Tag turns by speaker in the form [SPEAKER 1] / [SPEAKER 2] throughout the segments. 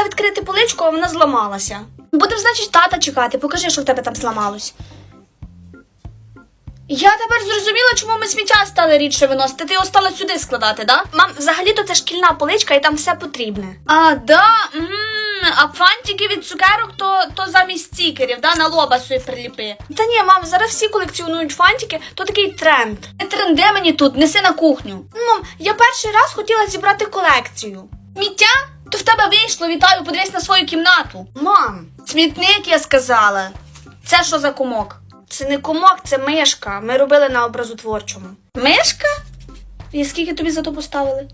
[SPEAKER 1] хотіла відкрити поличку, а вона зламалася. Будемо, значить, тата чекати. Покажи, що в тебе там зламалось. Я тепер зрозуміла, чому ми сміття стали рідше виносити. Ти його стала сюди складати, да? Мам, взагалі-то це шкільна поличка і там все потрібне. А, да. м а фантики від цукерок то, то замість стікерів, да, на лоба собі приліпи. Та ні, мам, зараз всі колекціонують фантики, то такий тренд. Не тренди мені тут, неси на кухню. Мам, я перший раз хотіла зібрати колекцію. Сміття? Вийшло, вітаю, подивись на свою кімнату. Мам, смітник, я сказала. Це що за комок? Це не комок, це мишка. Ми робили на образотворчому. Мишка? І скільки тобі за то поставили?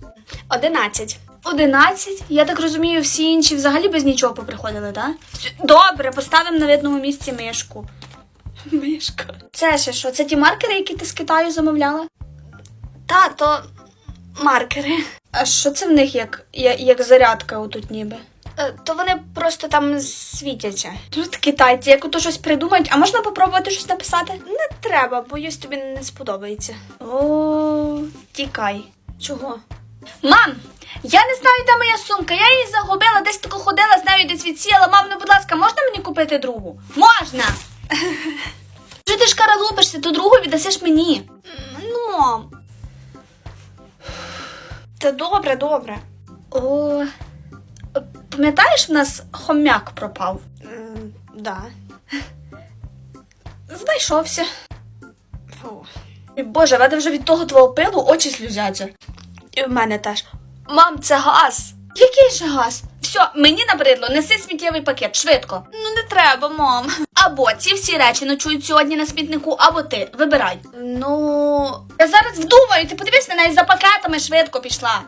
[SPEAKER 1] Одинадцять. Одинадцять? Я так розумію, всі інші взагалі без нічого поприходили, так? Добре, поставимо на видному місці мишку. Мишка. Це ще що? Це ті маркери, які ти з Китаю замовляла? Та, то маркери. А що це в них як, як, як зарядка отут ніби? Е, То вони просто там світяться. Тут китайці, як ото щось придумають, а можна попробувати щось написати? Не треба, боюсь, тобі не сподобається. О, тікай. Чого? Мам, я не знаю, де моя сумка. Я її загубила, десь тако ходила з нею, десь відсіяла. Мам, ну будь ласка, можна мені купити другу? Можна. Вже ти ж каралупишся, то другу віддасиш мені. Ну, Та добре, добре. О, пам'ятаєш, в нас хомяк пропав? М, да. Знайшовся. Фу. Боже, в мене вже від того твого пилу очі сльозяться. І в мене теж. Мам, це газ. Який же газ? Все, мені набридло, неси сміттєвий пакет, швидко. Ну не треба, мам. Або ці всі речі ночують сьогодні на смітнику, або ти. Вибирай. Ну. Вдумаю, ти подивись на неї за пакетами швидко пішла.